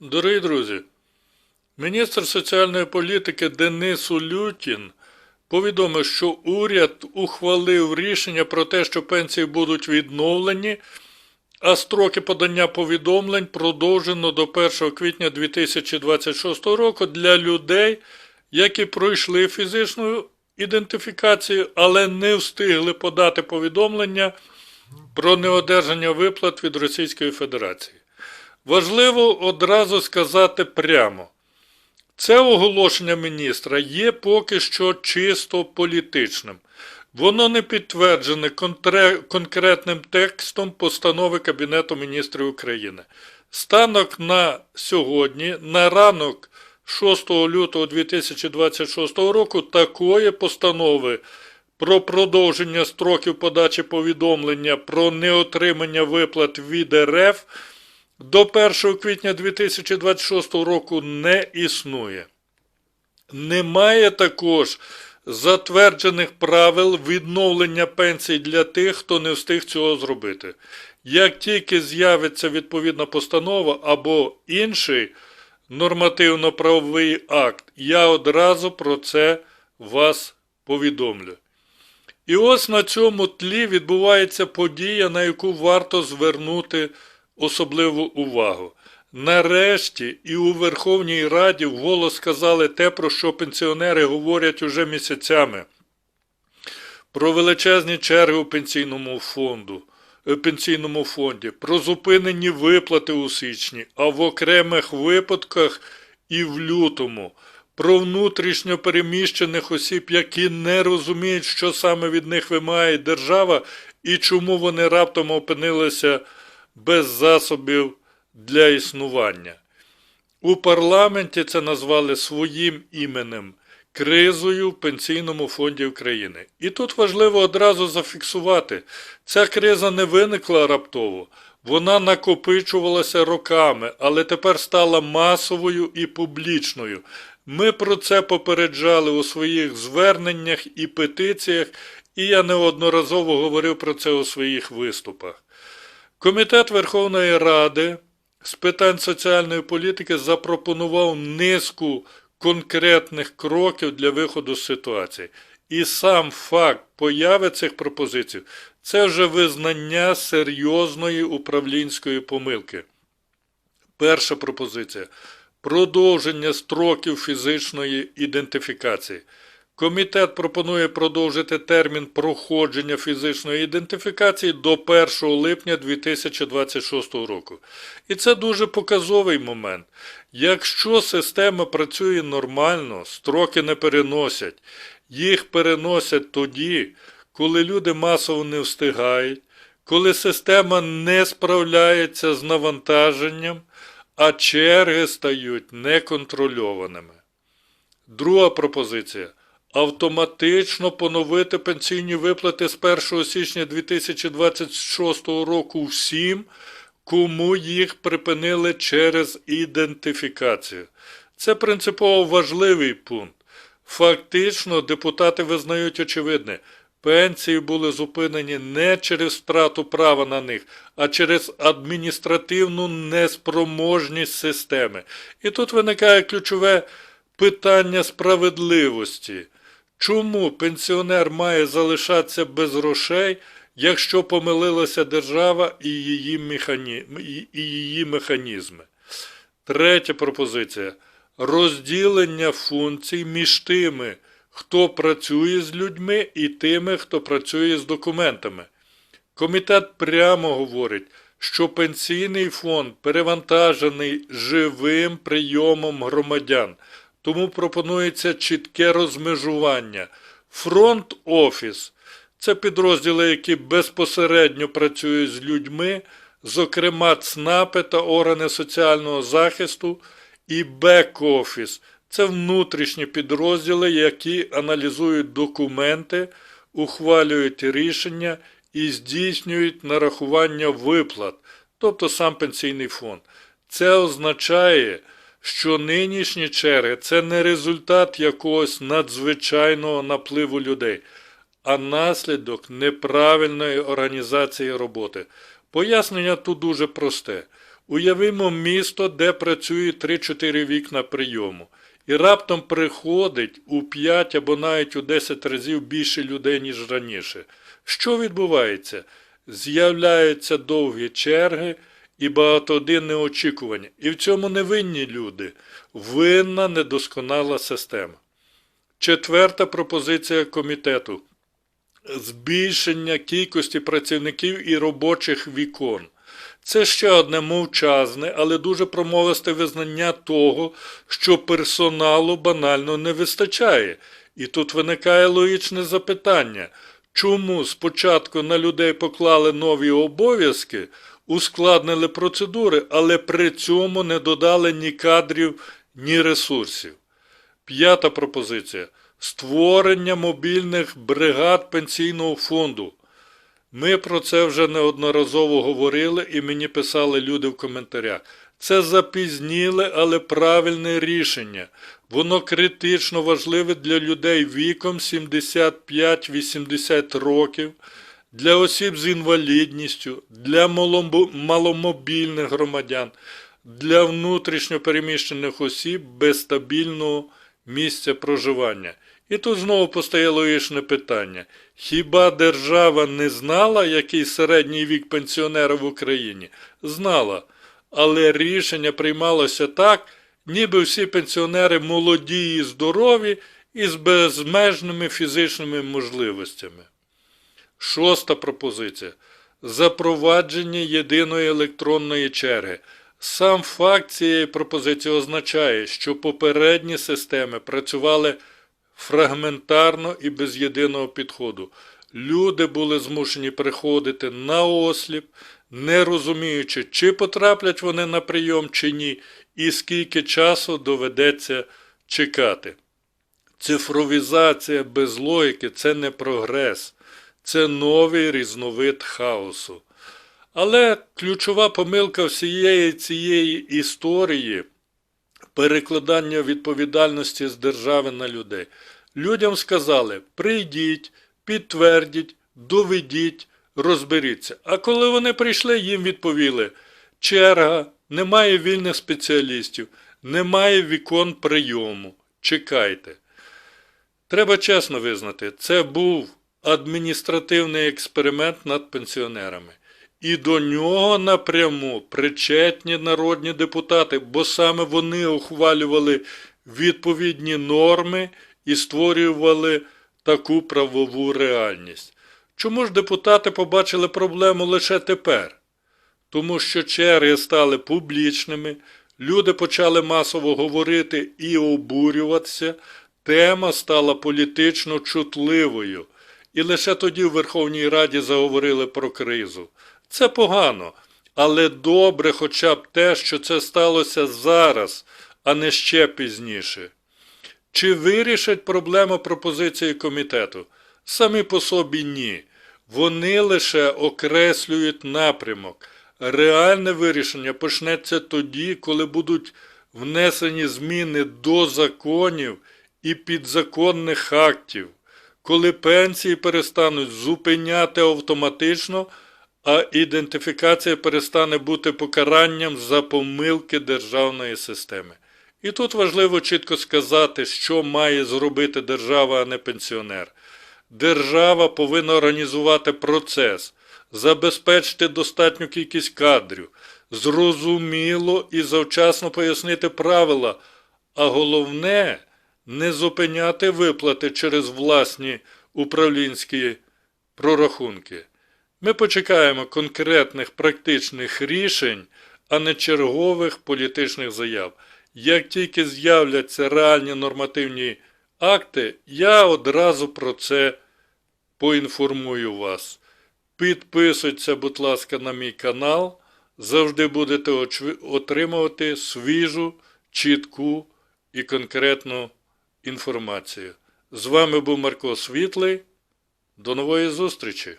Дорогі друзі, міністр соціальної політики Денис Улютін повідомив, що уряд ухвалив рішення про те, що пенсії будуть відновлені, а строки подання повідомлень продовжено до 1 квітня 2026 року для людей, які пройшли фізичну ідентифікацію, але не встигли подати повідомлення про неодержання виплат від Російської Федерації. Важливо одразу сказати прямо. Це оголошення міністра є поки що чисто політичним. Воно не підтверджене конкретним текстом постанови Кабінету міністрів України. Станок на сьогодні, на ранок 6 лютого 2026 року, такої постанови про продовження строків подачі повідомлення про неотримання виплат від РФ до 1 квітня 2026 року не існує. Немає також затверджених правил відновлення пенсій для тих, хто не встиг цього зробити. Як тільки з'явиться відповідна постанова або інший нормативно-правовий акт, я одразу про це вас повідомлю. І ось на цьому тлі відбувається подія, на яку варто звернути особливу увагу. Нарешті і у Верховній Раді вголос сказали те, про що пенсіонери говорять уже місяцями. Про величезні черги у пенсійному фонду, е, пенсійному фонді, про зупинені виплати у січні, а в окремих випадках і в лютому, про внутрішньо переміщених осіб, які не розуміють, що саме від них вимагає держава і чому вони раптом опинилися без засобів для існування. У парламенті це назвали своїм іменем кризою в Пенсійному фонді України. І тут важливо одразу зафіксувати, ця криза не виникла раптово, вона накопичувалася роками, але тепер стала масовою і публічною. Ми про це попереджали у своїх зверненнях і петиціях, і я неодноразово говорив про це у своїх виступах. Комітет Верховної Ради з питань соціальної політики запропонував низку конкретних кроків для виходу з ситуації. І сам факт появи цих пропозицій це вже визнання серйозної управлінської помилки. Перша пропозиція продовження строків фізичної ідентифікації. Комітет пропонує продовжити термін проходження фізичної ідентифікації до 1 липня 2026 року. І це дуже показовий момент. Якщо система працює нормально, строки не переносять. Їх переносять тоді, коли люди масово не встигають, коли система не справляється з навантаженням, а черги стають неконтрольованими. Друга пропозиція автоматично поновити пенсійні виплати з 1 січня 2026 року всім, кому їх припинили через ідентифікацію. Це принципово важливий пункт. Фактично, депутати визнають очевидне. Пенсії були зупинені не через втрату права на них, а через адміністративну неспроможність системи. І тут виникає ключове питання справедливості. Чому пенсіонер має залишатися без грошей, якщо помилилася держава і її, механі... і її механізми? Третя пропозиція розділення функцій між тими, хто працює з людьми, і тими, хто працює з документами. Комітет прямо говорить, що пенсійний фонд перевантажений живим прийомом громадян, тому пропонується чітке розмежування. Фронт-офіс це підрозділи, які безпосередньо працюють з людьми, зокрема ЦНАПи та органи соціального захисту, і бек-офіс це внутрішні підрозділи, які аналізують документи, ухвалюють рішення і здійснюють нарахування виплат, тобто сам пенсійний фонд. Це означає, що нинішні черги це не результат якогось надзвичайного напливу людей, а наслідок неправильної організації роботи. Пояснення тут дуже просте. Уявімо місто, де працює 3-4 вікна прийому. І раптом приходить у 5 або навіть у 10 разів більше людей, ніж раніше. Що відбувається? З'являються довгі черги і багатодинне очікування. І в цьому не винні люди. Винна недосконала система. Четверта пропозиція комітету збільшення кількості працівників і робочих вікон. Це ще одне мовчазне, але дуже промовисте визнання того, що персоналу банально не вистачає. І тут виникає логічне запитання, чому спочатку на людей поклали нові обов'язки, ускладнили процедури, але при цьому не додали ні кадрів, ні ресурсів. П'ята пропозиція створення мобільних бригад пенсійного фонду. Ми про це вже неодноразово говорили і мені писали люди в коментарях. Це запізніле, але правильне рішення. Воно критично важливе для людей віком 75-80 років, для осіб з інвалідністю, для маломобільних громадян, для внутрішньо переміщених осіб без стабільного місця проживання. І тут знову постає логічне питання. Хіба держава не знала, який середній вік пенсіонера в Україні? Знала. Але рішення приймалося так, ніби всі пенсіонери молоді і здорові і з безмежними фізичними можливостями. Шоста пропозиція. Запровадження єдиної електронної черги. Сам факт цієї пропозиції означає, що попередні системи працювали фрагментарно і без єдиного підходу. Люди були змушені приходити на осліп, не розуміючи, чи потраплять вони на прийом, чи ні, і скільки часу доведеться чекати. Цифровізація без логіки це не прогрес, це новий різновид хаосу. Але ключова помилка всієї цієї історії перекладання відповідальності з держави на людей. Людям сказали: прийдіть, підтвердіть, доведіть, розберіться. А коли вони прийшли, їм відповіли: черга, немає вільних спеціалістів, немає вікон прийому. Чекайте. Треба чесно визнати, це був адміністративний експеримент над пенсіонерами. І до нього напряму причетні народні депутати, бо саме вони ухвалювали відповідні норми і створювали таку правову реальність. Чому ж депутати побачили проблему лише тепер? Тому що черги стали публічними, люди почали масово говорити і обурюватися, тема стала політично чутливою. І лише тоді в Верховній Раді заговорили про кризу. Це погано, але добре хоча б те, що це сталося зараз, а не ще пізніше. Чи вирішать проблему пропозиції комітету? Самі по собі ні. Вони лише окреслюють напрямок. Реальне вирішення почнеться тоді, коли будуть внесені зміни до законів і підзаконних актів, коли пенсії перестануть зупиняти автоматично, а ідентифікація перестане бути покаранням за помилки державної системи. І тут важливо чітко сказати, що має зробити держава, а не пенсіонер. Держава повинна організувати процес, забезпечити достатню кількість кадрів, зрозуміло і завчасно пояснити правила, а головне не зупиняти виплати через власні управлінські прорахунки. Ми почекаємо конкретних практичних рішень, а не чергових політичних заяв. Як тільки з'являться реальні нормативні акти, я одразу про це поінформую вас. Підписуйтеся, будь ласка, на мій канал. Завжди будете отримувати свіжу, чітку і конкретну інформацію. З вами був Марко Світлий. До нової зустрічі!